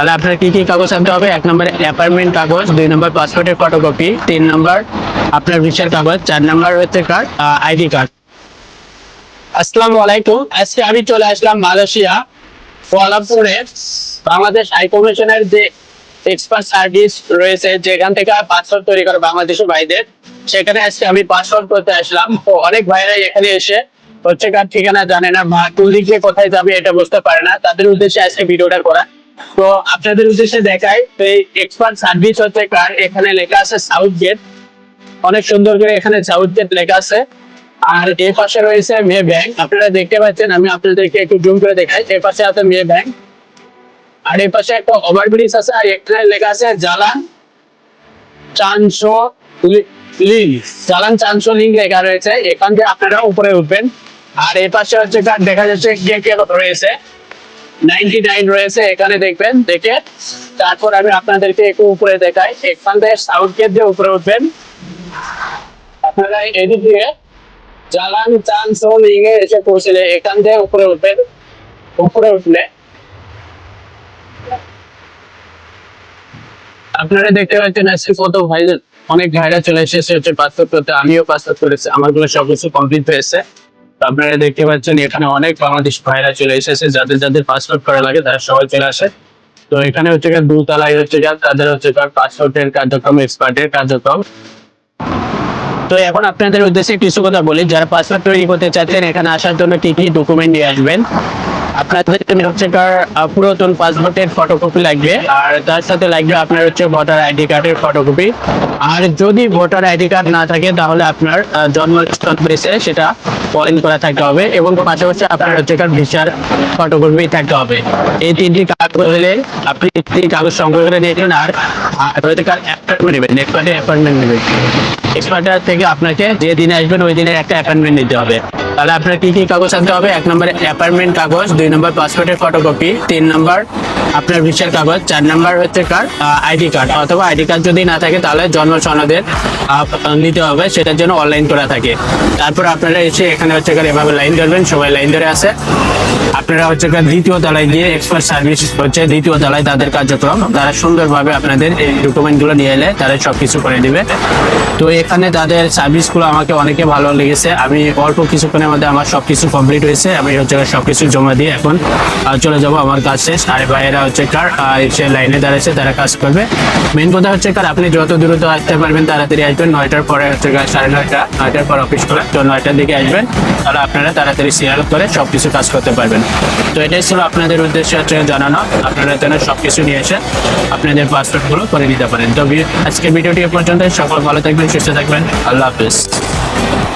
তাহলে আপনার কি কি কাগজ আনতে হবে? এক নম্বর অ্যাপার্টমেন্ট কাগজ, দুই নম্বর পাসপোর্টের ফটোকপি তিন নম্বর আপনার ভিসার কাগজ, চার নম্বর হচ্ছে কার্ড আইডি কার্ড আসসালামু আলাইকুম। আজকে আমি চলে আসলাম মালয়েশিয়া কোয়ালাপুরে বাংলাদেশ হাই কমিশনের যে এক্সপার্ট সার্ভিস রয়েছে, যেখান থেকে পাসপোর্ট তৈরি করে বাংলাদেশের ভাইদের, সেখানে আজকে আমি পাসপোর্ট করতে আসলাম। তো অনেক ভাইরা এখানে এসে হচ্ছে কার ঠিকানা জানে না, বা কোন দিক কোথায় যাবে এটা বুঝতে পারে না। তাদের উদ্দেশ্যে আজকে ভিডিওটা করা। তো আপনাদের উদ্দেশ্যে দেখাই, তো এই এক্সপার্ট সার্ভিস হচ্ছে কার এখানে লেখা আছে সাউথ গেট অনেক সুন্দর করে এখানে সাউথ গেট লেখা আছে। আর এর পাশে রয়েছে মেয়ে ব্যাংক। আপনারা দেখতে পাচ্ছেন, আমি আপনাদেরকে একটু জুম করে দেখাই। এর পাশে আছে মেয়ে ব্যাংক। আর এর পাশে একটা ওভারব্রিজ আছে, আর এখানে লেখা আছে Jalan Chan Sow Lin Jalan Chan Sow Lin লেখা রয়েছে। এখান থেকে আপনারা উপরে উঠবেন। আর এর পাশে হচ্ছে দেখা যাচ্ছে কে রয়েছে। নাইনটি নাইন রয়েছে, এখানে দেখবেন, দেখে। তারপর আমি আপনাদেরকে একটু উপরে দেখাই। এখান থেকে সাউথ গেট দিয়ে উপরে উঠবেন। আপনারা এদিক দিয়ে জালান লিঙ্গে এসে এখান থেকে উপরে উঠবেন। উপরে উঠলে আপনারা দেখতে পাচ্ছেন আজকে কত ভাই অনেক ভাইরা চলে এসেছে হচ্ছে পাসপোর্ট করতে আমিও পাসপোর্ট করেছি আমারগুলো সব কিছু কমপ্লিট হয়েছে। আপনারা দেখতে পাচ্ছেন এখানে অনেক বাংলাদেশ ভাইরা চলে এসেছে। যাদের যাদের পাসপোর্ট করা লাগে তারা সবাই চলে আসে। তো এখানে হচ্ছে গিয়ে দুতলায় হচ্ছে গিয়ে তাদের হচ্ছে পাসপোর্টের কার্যক্রম এক্সপার্টের কার্যক্রম। তো এখন আপনাদের উদ্দেশ্যে কিছু কথা বলি। যারা পাসপোর্ট তৈরি করতে চাচ্ছেন, এখানে আসার জন্য কি কি ডকুমেন্ট নিয়ে আসবেন? আপনাদের হচ্ছে পুরাতন পাসপোর্টের ফটোকপি লাগবে। আর তার সাথে লাগবে আপনার হচ্ছে ভোটার আইডি কার্ডের ফটোকপি আর যদি ভোটার আইডি কার্ড না থাকে তাহলে আপনার আহ, জন্মস্থান রয়েছে সেটা পয়েন্ট করা থাকতে হবে এবং পাশাপাশি আপনার হচ্ছে ভিসার ফটোকপি থাকতে হবে। এই তিনটি কাগজ হলে আপনি তিনটি কাগজ সংগ্রহ করে নিয়ে নিন আর অ্যাপয়েন্টমেন্ট নেবেন নেক্সট অ্যাপয়েন্টমেন্ট নেবেন। এক্সপার্টার থেকে আপনাকে যে দিনে আসবেন ওই দিনের একটা অ্যাপয়েন্টমেন্ট নিতে হবে। তাহলে আপনার কি কি কাগজ আনতে হবে? এক নম্বর অ্যাপার্টমেন্ট কাগজ, দুই নম্বর পাসপোর্টের ফটোকপি তিন নম্বর আপনার ভিসার কাগজ, চার নম্বর হচ্ছে কার আইডি কার্ড অথবা আইডি কার্ড যদি না থাকে, তাহলে জন্ম সনদের নিতে হবে। সেটার জন্য অনলাইন করা থাকে। তারপর আপনারা এসে এখানে হচ্ছে এভাবে লাইন ধরবেন। সবাই লাইন ধরে আছে আপনারা হচ্ছে দ্বিতীয় তলায় গিয়ে এক্সপার্ট সার্ভিস হচ্ছে, দ্বিতীয় তলায় তাদের কার্যক্রম। তারা সুন্দরভাবে আপনাদের এই ডকুমেন্টগুলো নিয়ে এলে তারা সবকিছু করে দিবে। তো এখানে তাদের সার্ভিসগুলো আমাকে অনেকে ভালো লেগেছে। আমি অল্প কিছুক্ষণের মধ্যে আমার সবকিছু কমপ্লিট হয়েছে। আমি হচ্ছে সবকিছু জমা দিয়ে এখন চলে যাব আমার কাজ শেষ। আর ভাইয়েরা হচ্ছে কার সে লাইনে দাঁড়াচ্ছে তারা কাজ করবে। মেন কথা হচ্ছে কার, আপনি যত দ্রুত আসতে পারবেন, তাড়াতাড়ি আসবেন। নয়টার পরে হচ্ছে সাড়ে নয়টা, নয়টার পর অফিস করে তো নয়টার দিকে আসবেন। তাহলে আপনারা তাড়াতাড়ি শেয়ার করে সবকিছু কাজ করতে পারবেন। তো এটাই ছিল আপনাদের উদ্দেশ্যে জানানো। আপনারা যেন সব কিছু নিয়ে এসে আপনাদের পাসপোর্টগুলো করে নিতে পারেন। তো আজকের ভিডিওটি পর্যন্ত সকল ভালো থাকবেন, সুস্থ থাকবেন। আল্লাহ হাফিজ।